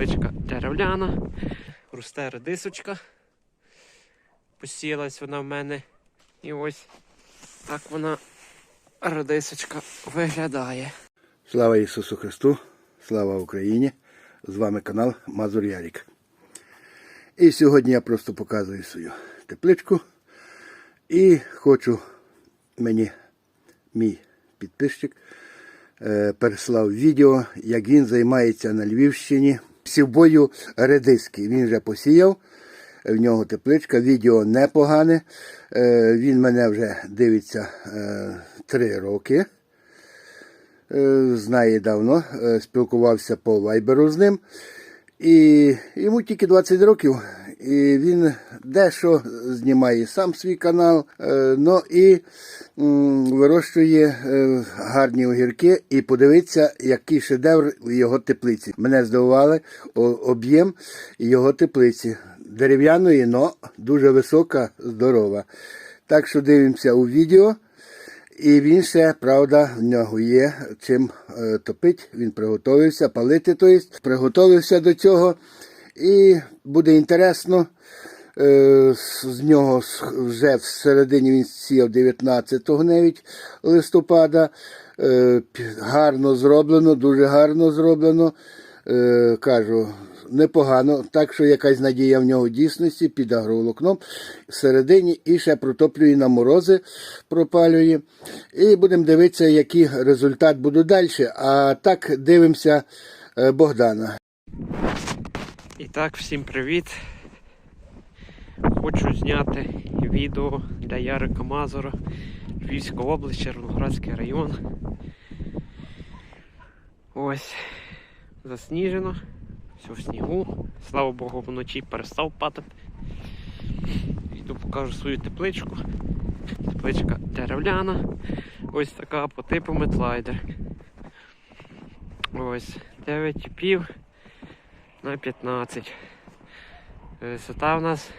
Тепличка деревляна, росте редисочка. Посіялась вона в мене. І ось так вона редисочка виглядає. Слава Ісусу Христу, слава Україні! З вами канал Мазур Ярік. І сьогодні я просто показую свою тепличку. І хочу мені мій підписчик е, переслав відео, як він займається на Львівщині сівбою редиски. Він вже посіяв. В нього тепличка, відео непогане. Е, Він мене вже дивиться е, три роки. Е, знає давно, спілкувався по вайберу з ним. І йому тільки 20 років. І він дещо знімає сам свій канал, е, ну і вирощує е, гарні огірки. І подивіться, який шедевр в його теплиці. Мене здивували об'єм його теплиці. Дерев'яної, але дуже висока, здорова. Так що дивимося у відео. І він ще, правда, в нього є чим е, топити. Він приготовився, палити, то есть, приготовився до цього. І буде інтересно. Е, з- нього вже всередині він сіяв 19 навіть листопада. Е, гарно зроблено, дуже гарно зроблено. Е, кажу, непогано. Так що якась надія в нього дійсності під агроволокном всередині і ще протоплює на морози, пропалює. І будемо дивитися, який результат буде далі. А так дивимося е, Богдана. І так, всім привіт. Хочу зняти відео для Ярика Мазура, Львівська область, Червоноградський район. Ось засніжено, все в снігу. Слава Богу, вночі перестав падати. Йду покажу свою тепличку. Тепличка деревляна. Ось така по типу метлайдер. Ось 9,5 на 15. Висота в нас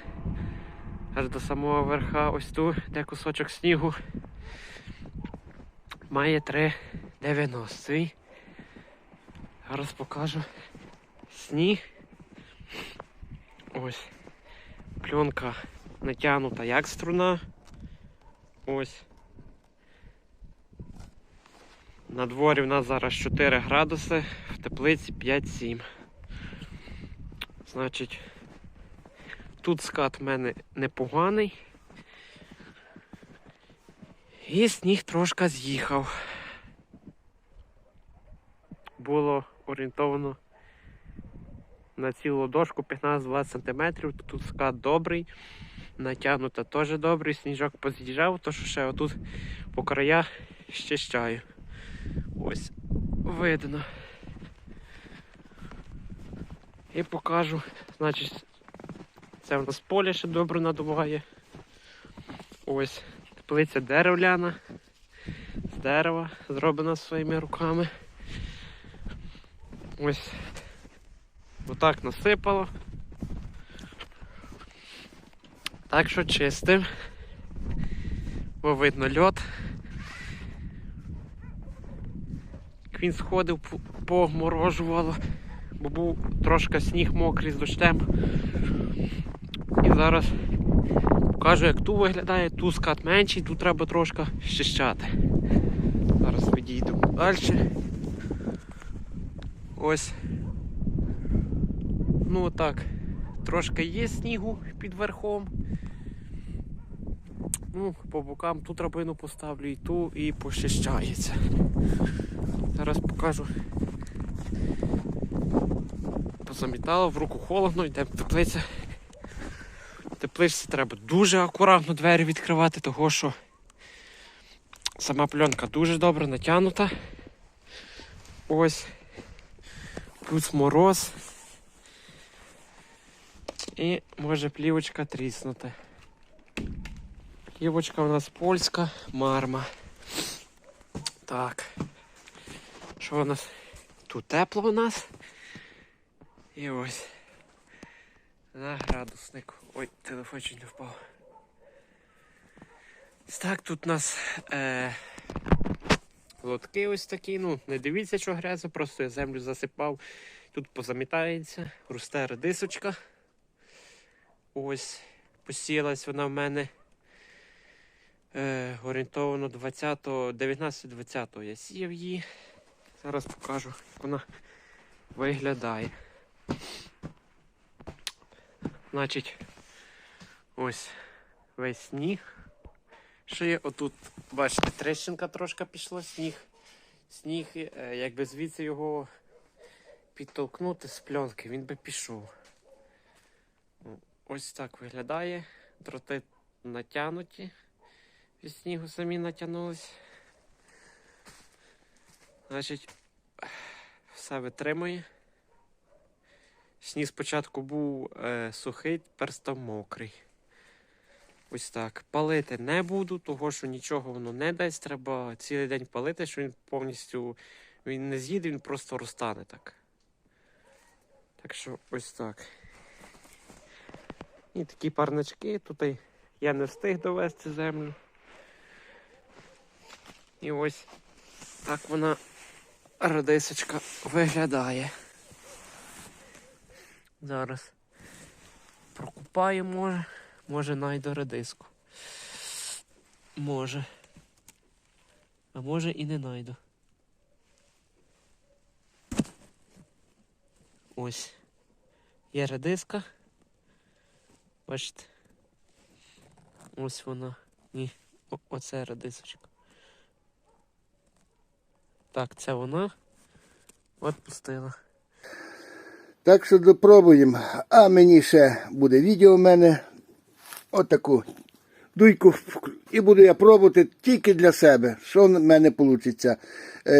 аж до самого верха, ось тут, де кусочок снігу, має 3,90. Зараз покажу сніг. Ось. Пленка натягнута як струна. Ось. На дворі в нас зараз 4 градуси, в теплиці 5-7. Значить, тут скат в мене непоганий. І сніг трошки з'їхав. Було орієнтовано на цілу дошку 15-20 см. Тут скат добрий, натягнута теж добрий, сніжок поз'їжджав, то що ще отут по краях щищаю. Ось, видно. І покажу. Значить, це в нас поле ще добре надуває. Ось теплиця деревляна. З дерева, зроблена своїми руками. Ось отак насипало. Так що чистим. Бо видно льот. Як він сходив, погморожувало бо був трошки сніг мокрий з дощем. І зараз покажу, як тут виглядає, тут скат менший, тут треба трошки щищати. Зараз відійду далі. Ось. Ну отак. Трошки є снігу під верхом. Ну, по бокам ту драбину поставлю і ту і пощищається. Зараз покажу позамітало, в руку холодно, йде теплиця. В тепличці треба дуже акуратно двері відкривати, того що сама пленка дуже добре натягнута. Ось. Плюс мороз. І може плівочка тріснути. Плівочка у нас польська, марма. Так. Що у нас? Тут тепло у нас. І ось. На градусник. Ой, телефон чуть не впав. Так, тут у нас е, лотки ось такі. Ну, не дивіться, що грязно, просто я землю засипав Тут позамітається, росте редисочка. Ось посіялась вона в мене е, орієнтовано 20, 19-20 я сіяв її. Зараз покажу, як вона виглядає. Значить, ось весь сніг. Що є отут, бачите, трещинка трошки пішла, сніг. Сніг, е, якби звідси його підтолкнути з пленки, він би пішов. Ну, Ось так виглядає. Дроти натягнуті. Від снігу самі натягнулись. Значить, все витримує. Сніг спочатку був е, сухий, тепер став мокрий. Ось так. Палити не буду, того що нічого воно не дасть. Треба цілий день палити, що він повністю він не з'їде, він просто розтане так. Так що ось так. І такі парнички. Тут я не встиг довести землю. І ось так вона радисочка виглядає. Зараз прокупаю, може, може найду радиску. Може. А може і не найду. Ось. Є радиска. Бачите? Ось вона. Ні. О, оце радисочка. Так, це вона. От пустила. Так що допробуємо. А мені ще буде відео в мене. Отаку дуйку. І буду я пробувати тільки для себе, що в мене вийде.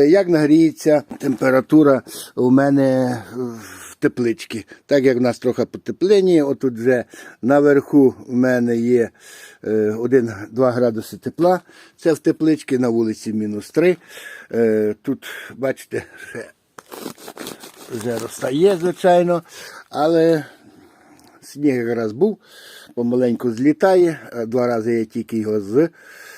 Як нагріється температура у мене в тепличці. Так як в нас трохи потеплення, отут вже наверху в мене є 1-2 градуси тепла. Це в тепличці на вулиці мінус 3. Тут, бачите, вже розстає, звичайно, але сніг якраз був, помаленьку злітає. Е, Два рази я тільки його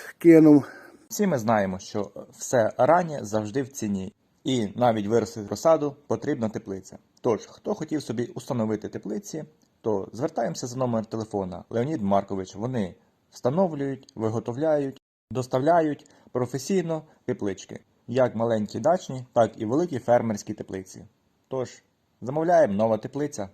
скинув. Всі ми знаємо, що все раннє завжди в ціні, і навіть виростити розсаду потрібна теплиця. Тож, хто хотів собі установити теплиці, то звертаємося за номер телефона Леонід Маркович. Вони встановлюють, виготовляють, доставляють професійно теплички, як маленькі дачні, так і великі фермерські теплиці. Тож, замовляємо нова теплиця.